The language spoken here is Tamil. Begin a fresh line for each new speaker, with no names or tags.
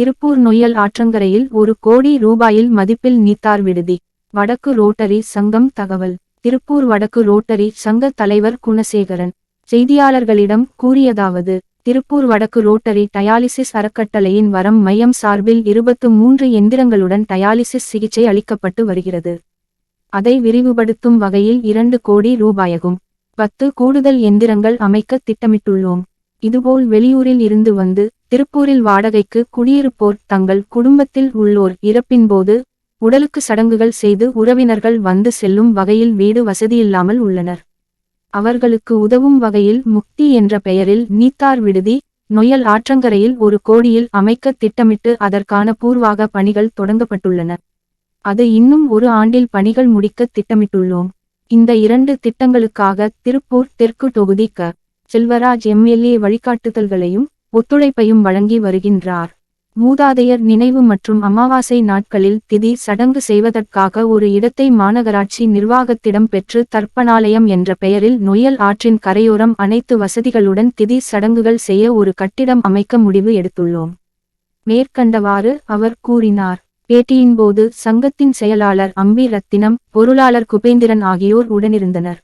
திருப்பூர் நொய்யல் ஆற்றங்கரையில் ஒரு கோடி ரூபாயில் மதிப்பில் நீத்தார் விடுதி. வடக்கு ரோட்டரி சங்கம் தகவல். திருப்பூர் வடக்கு ரோட்டரி சங்க தலைவர் குணசேகரன். செய்தியாளர்களிடம் கூறியதாவது திருப்பூர் வடக்கு ரோட்டரி டயாலிசிஸ் அறக்கட்டளையின் வரம் மையம் சார்பில் இருபத்து மூன்று எந்திரங்களுடன் டயாலிசிஸ் சிகிச்சை அளிக்கப்பட்டு வருகிறது. அதை விரிவுபடுத்தும் வகையில் இரண்டு கோடி ரூபாயகும். பத்து கூடுதல் எந்திரங்கள் அமைக்க திட்டமிட்டுள்ளோம். இதுபோல் வெளியூரில் இருந்து வந்து திருப்பூரில் வாடகைக்கு குடியிருப்போர் தங்கள் குடும்பத்தில் உள்ளோர் இறப்பின்போது உடலுக்கு சடங்குகள் செய்து உறவினர்கள் வந்து செல்லும் வகையில் வீடு வசதியில்லாமல் உள்ளனர். அவர்களுக்கு உதவும் வகையில் முக்தி என்ற பெயரில் நீத்தார் விடுதி நொயல் ஆற்றங்கரையில் ஒரு கோடியில் அமைக்க திட்டமிட்டு அதற்கான பூர்வாக பணிகள் தொடங்கப்பட்டுள்ளன. அது இன்னும் ஒரு ஆண்டில் பணிகள் முடிக்க திட்டமிட்டுள்ளோம். இந்த இரண்டு திட்டங்களுக்காக திருப்பூர் தெற்கு தொகுதி க. செல்வராஜ் எம்எல்ஏ வழிகாட்டுதல்களையும் ஒத்துழைப்பையும் வழங்கி வருகின்றார். மூதாதையர் நினைவு மற்றும் அமாவாசை நாட்களில் திதி சடங்கு செய்வதற்காக ஒரு இடத்தை மாநகராட்சி நிர்வாகத்திடம் பெற்று தர்ப்பணாலயம் என்ற பெயரில் நொயல் ஆற்றின் கரையோரம் அனைத்து வசதிகளுடன் திதி சடங்குகள் செய்ய ஒரு கட்டிடம் அமைக்க முடிவு எடுத்துள்ளோம். மேற்கண்டவாறு அவர் கூறினார். பேட்டியின்போது சங்கத்தின் செயலாளர் அம்பி ரத்தினம் பொருளாளர் குபேந்திரன் ஆகியோர் உடனிருந்தனர்.